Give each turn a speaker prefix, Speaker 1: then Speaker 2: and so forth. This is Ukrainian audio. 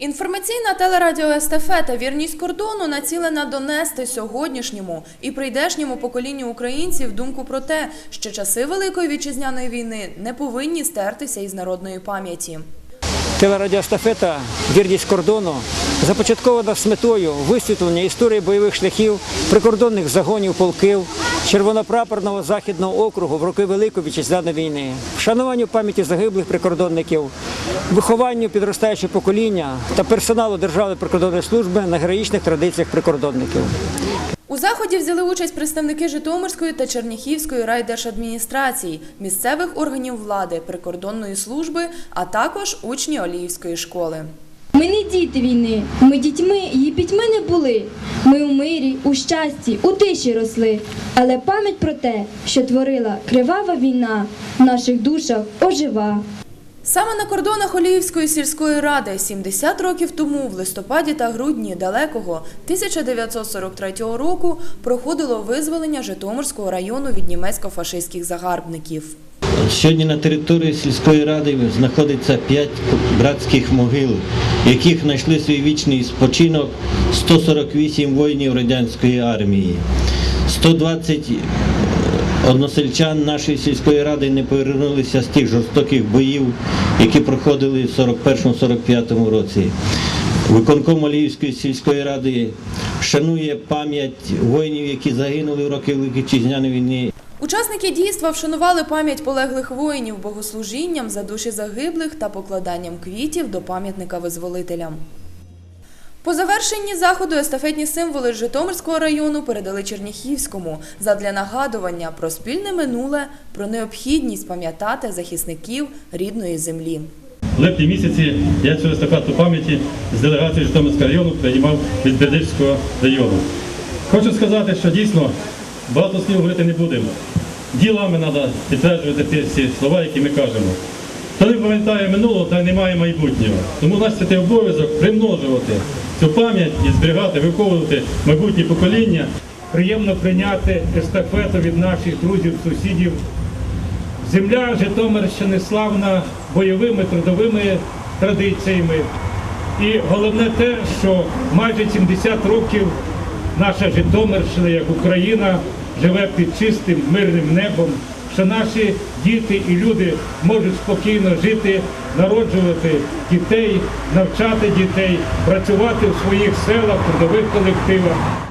Speaker 1: Інформаційна телерадіоестафета Вірність кордону націлена донести сьогоднішньому і прийдешньому поколінню українців думку про те, що часи Великої вітчизняної війни не повинні стертися із народної пам'яті.
Speaker 2: Телерадіостафета Вірність кордону започаткована з метою висвітлення історії бойових шляхів прикордонних загонів полків Червонопрапорного західного округу в роки Великої вітчизняної війни, вшануванню пам'яті загиблих прикордонників, вихованню підростаючого покоління та персоналу Державної прикордонної служби на героїчних традиціях прикордонників.
Speaker 1: У заході взяли участь представники Житомирської та Черніхівської райдержадміністрацій, місцевих органів влади, прикордонної служби, а також учні Оліївської школи.
Speaker 3: Ми не діти війни, ми дітьми її пітьми не були. Ми у мирі, у щасті, у тиші росли. Але пам'ять про те, що творила кривава війна, в наших душах ожива.
Speaker 1: Саме на кордонах Оліївської сільської ради 70 років тому, в листопаді та грудні далекого 1943 року, проходило визволення Житомирського району від німецько-фашистських загарбників.
Speaker 4: Сьогодні на території сільської ради знаходиться п'ять братських могил, яких знайшли свій вічний спочинок 148 воїнів радянської армії. 120 односельчан нашої сільської ради не повернулися з тих жорстоких боїв, які проходили в 41-45 році. Виконком Оліївської сільської ради шанує пам'ять воїнів, які загинули в роки Великої Вітчизняної війни
Speaker 1: Учасники дійства вшанували пам'ять полеглих воїнів богослужінням за душі загиблих та покладанням квітів до пам'ятника визволителям. По завершенні заходу естафетні символи Житомирського району передали Черніхівському задля нагадування про спільне минуле, про необхідність пам'ятати захисників рідної землі.
Speaker 5: В липні місяці я цю естафету пам'яті з делегацією Житомирського району приймав від Бердичського району. Хочу сказати, що дійсно багато слів говорити не будемо. Ділами треба підтверджувати всі слова, які ми кажемо. Не пам'ятає минулого, та немає майбутнього. Тому наш святий обов'язок примножувати цю пам'ять і зберігати, виховувати майбутні покоління.
Speaker 6: Приємно прийняти естафету від наших друзів, сусідів. Земля Житомирщини славна бойовими трудовими традиціями. І головне те, що майже 70 років наша Житомирщина, як Україна, живе під чистим мирним небом, що наші діти і люди можуть спокійно жити, народжувати дітей, навчати дітей, працювати в своїх селах, трудових колективах.